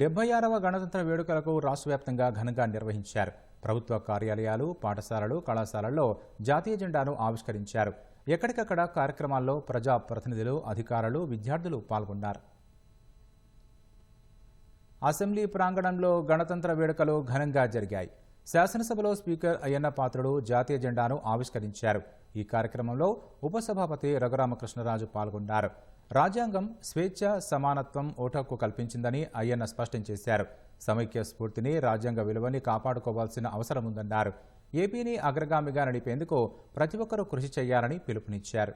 డెబ్బై ఆరవ గణతంత్ర వేడుకలకు రాష్ట్ర వ్యాప్తంగా ఘనంగా నిర్వహించారు. ప్రభుత్వ కార్యాలయాలు పాఠశాలలు కళాశాలల్లో జాతీయ జెండాను ఆవిష్కరించారు. ఎక్కడికక్కడ కార్యక్రమాల్లో ప్రజా ప్రతినిధులు అధికారులు విద్యార్థులు పాల్గొన్నారు. అసెంబ్లీ ప్రాంగణంలో గణతంత్ర వేడుకలు ఘనంగా జరిగాయి. శాసనసభలో స్పీకర్ అయ్యన్న పాత్రుడు జాతీయ జెండాను ఆవిష్కరించారు. ఈ కార్యక్రమంలో ఉపసభాపతి రఘురామకృష్ణరాజు పాల్గొన్నారు. రాజ్యాంగం స్వేచ్ఛ సమానత్వం ఓటు కల్పించిందని అయ్యన్న స్పష్టం చేశారు. సమైక్య స్ఫూర్తిని రాజ్యాంగ విలువని కాపాడుకోవాల్సిన అవసరం ఉందన్నారు. ఏపీని అగ్రగామిగా నడిపేందుకు ప్రతి ఒక్కరూ కృషి చేయాలని పిలుపునిచ్చారు.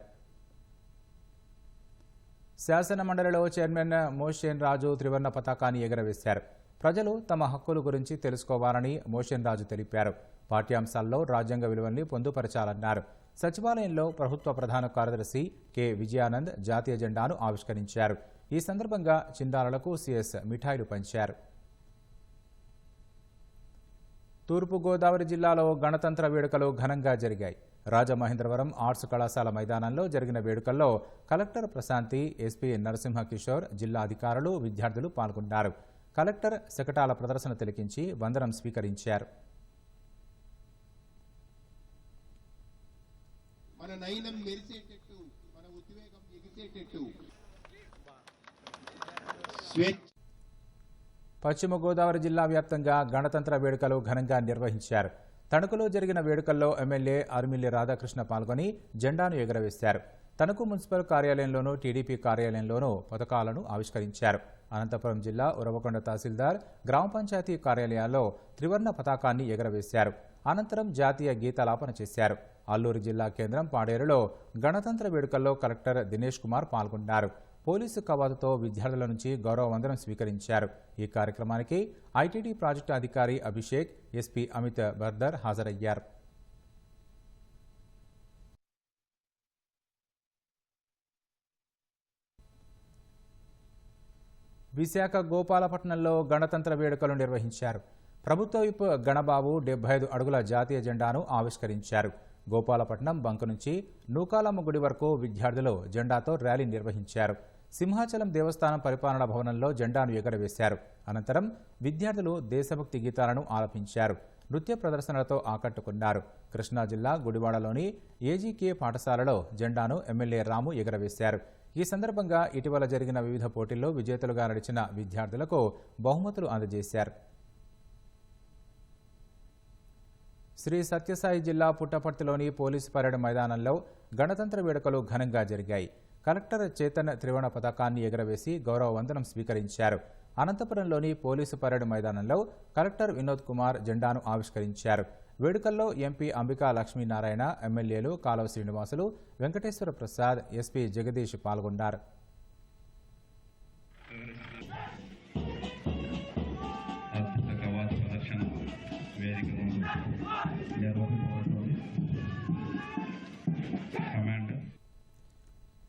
శాసన మండలిలో చైర్మన్ మోషేన్ రాజు త్రివర్ణ పతాకాన్ని ఎగరవేశారు. ప్రజలు తమ హక్కుల గురించి తెలుసుకోవాలని మోషన్ రాజు తెలిపారు. పాఠ్యాంశాల్లో రాజ్యాంగ విలువల్ని పొందుపరచాలన్నారు. సచివాలయంలో ప్రభుత్వ ప్రధాన కార్యదర్శి కె. విజయానంద్ జాతీయ జెండాను ఆవిష్కరించారు. ఈ సందర్భంగా చిందాలలకు సీఎస్ మిఠాయిలు పంచారు. తూర్పుగోదావరి జిల్లాలో గణతంత్ర వేడుకలు ఘనంగా జరిగాయి. రాజమహేంద్రవరం ఆర్ట్స్ కళాశాల మైదానంలో జరిగిన వేడుకల్లో కలెక్టర్ ప్రశాంతి ఎస్పీ నరసింహ కిషోర్ జిల్లా అధికారులు విద్యార్థులు పాల్గొన్నారు. కలెక్టర్ శకటాల ప్రదర్శన తిలకించి వందనం స్వీకరించారు. మన నయనం మెరిసేటట్టు మన ఉద్వేగం ఎగిసేటట్టు. స్వేచ్ఛ పశ్చిమ గోదావరి జిల్లా వ్యాప్తంగా గణతంత్ర వేడుకలు ఘనంగా నిర్వహించారు. తణుకులో జరిగిన వేడుకల్లో ఎమ్మెల్యే అరిమిల్లి రాధాకృష్ణ పాల్గొని జెండాను ఎగురవేశారు. తణుకు మున్సిపల్ కార్యాలయంలోనూ టీడీపీ కార్యాలయంలోనూ పథకాలను ఆవిష్కరించారు. అనంతపురం జిల్లా ఉరవకొండ తహసీల్దార్ గ్రామ పంచాయతీ కార్యాలయాల్లో త్రివర్ణ పతాకాన్ని ఎగరవేశారు. అనంతరం జాతీయ గీతాలాపన చేశారు. అల్లూరు జిల్లా కేంద్రం పాడేరులో గణతంత్ర వేడుకల్లో కలెక్టర్ దినేష్ కుమార్ పాల్గొన్నారు. పోలీసు కవాతుతో విద్యార్థుల నుంచి గౌరవ వందనం స్వీకరించారు. ఈ కార్యక్రమానికి ఐటీడీ ప్రాజెక్టు అధికారి అభిషేక్ ఎస్పీ అమిత్ బర్దర్ హాజరయ్యారు. విశాఖ గోపాలపట్నంలో గణతంత్ర వేడుకలు నిర్వహించారు. ప్రభుత్వ విప్ గణబాబు డెబ్బై ఐదు అడుగుల జాతీయ జెండాను ఆవిష్కరించారు. గోపాలపట్నం బంకు నుంచి నూకాలమ్మ గుడి వరకు విద్యార్థులు జెండాతో ర్యాలీ నిర్వహించారు. సింహాచలం దేవస్థానం పరిపాలనా భవనంలో జెండాను ఎగరవేశారు. అనంతరం విద్యార్థులు దేశభక్తి గీతాలను ఆలపించారు. నృత్య ప్రదర్శనలతో ఆకట్టుకున్నారు. కృష్ణా జిల్లా గుడివాడలోని ఏజీకే పాఠశాలలో జెండాను ఎమ్మెల్యే రాము ఎగరవేశారు. ఈ సందర్భంగా ఇటీవల జరిగిన వివిధ పోటీల్లో విజేతలుగా నడిచిన విద్యార్థులకు బహుమతులు అందజేశారు. శ్రీ సత్యసాయి జిల్లా పుట్టపర్తిలోని పోలీసు పరేడ్ మైదానంలో గణతంత్ర వేడుకలు ఘనంగా జరిగాయి. కలెక్టర్ చేతన్ త్రివర్ణ పతాకాన్ని ఎగరవేసి గౌరవ వందనం స్వీకరించారు. అనంతపురంలోని పోలీసు పరేడ్ మైదానంలో కలెక్టర్ వినోద్ కుమార్ జెండాను ఆవిష్కరించారు. వేడుకల్లో ఎంపీ అంబికా లక్ష్మీనారాయణ ఎమ్మెల్యేలు కాలువ శ్రీనివాసులు వెంకటేశ్వర ప్రసాద్ ఎస్పీ జగదీష్ పాల్గొన్నారు.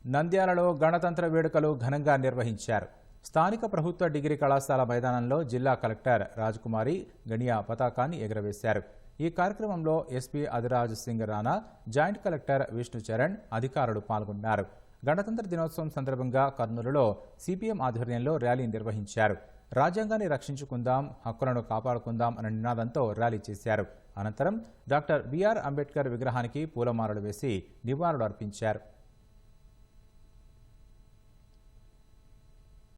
నంద్యాలలో గణతంత్ర వేడుకలు ఘనంగా నిర్వహించారు. స్థానిక ప్రభుత్వ డిగ్రీ కళాశాల మైదానంలో జిల్లా కలెక్టర్ రాజకుమారి గణియా పతాకాన్ని ఎగురవేశారు. ఈ కార్యక్రమంలో SP Adhiraj Singh Rana joint collector Vishnu Charan అధికారులు పాల్గొన్నారు. గణతంత్ర దినోత్సవం సందర్భంగా కర్నూలులో సిపిఎం ఆధ్వర్యంలో ర్యాలీ నిర్వహించారు. రాజ్యాంగాన్ని రక్షించుకుందాం హక్కులను కాపాడుకుందాం అనే నినాదంతో ర్యాలీ చేశారు. అనంతరం డాక్టర్ బిఆర్ అంబేద్కర్ విగ్రహానికి పూలమాలలు వేసి నివాళులు అర్పించారు